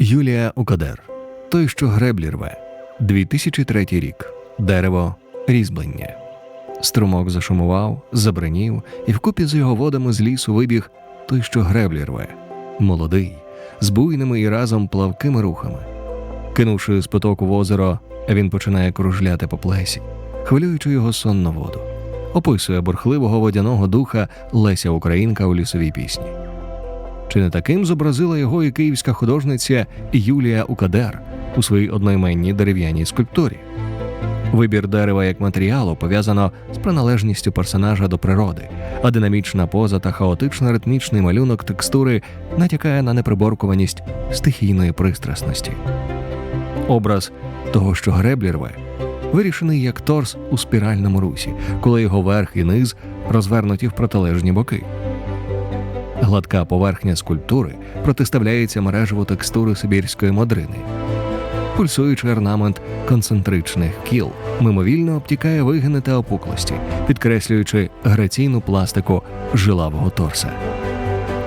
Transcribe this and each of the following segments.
Юлія Укадер. Той, що греблі рве. 2003 рік. Дерево різьблення. Струмок зашумував, забринів, і вкупі з його водами з лісу вибіг той, що греблі рве. Молодий, з буйними і разом плавкими рухами. Кинувши з потоку в озеро, він починає кружляти по плесі, хвилюючи його сонну воду. Описує бурхливого водяного духа Леся Українка у лісовій пісні. Чи не таким зобразила його і київська художниця Юлія Укадер у своїй одноіменній дерев'яній скульптурі? Вибір дерева як матеріалу пов'язано з приналежністю персонажа до природи, а динамічна поза та хаотично ритмічний малюнок текстури натякає на неприборкуваність стихійної пристрасності. Образ того, що греблі рве, вирішений як торс у спіральному русі, коли його верх і низ розвернуті в протилежні боки. Гладка поверхня скульптури протиставляється мережеву текстури сибірської модрини. Пульсуючий орнамент концентричних кіл мимовільно обтікає вигини та опуклості, підкреслюючи граційну пластику жилавого торса.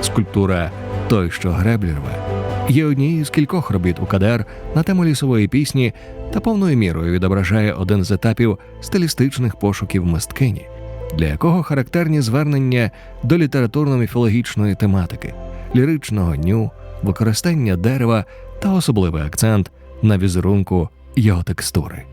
Скульптура Той, що греблі рве, є однією з кількох робіт у кадер на тему лісової пісні та повною мірою відображає один з етапів стилістичних пошуків мисткині, для якого характерні звернення до літературно-міфологічної тематики, ліричного ню, використання дерева та особливий акцент на візерунку його текстури.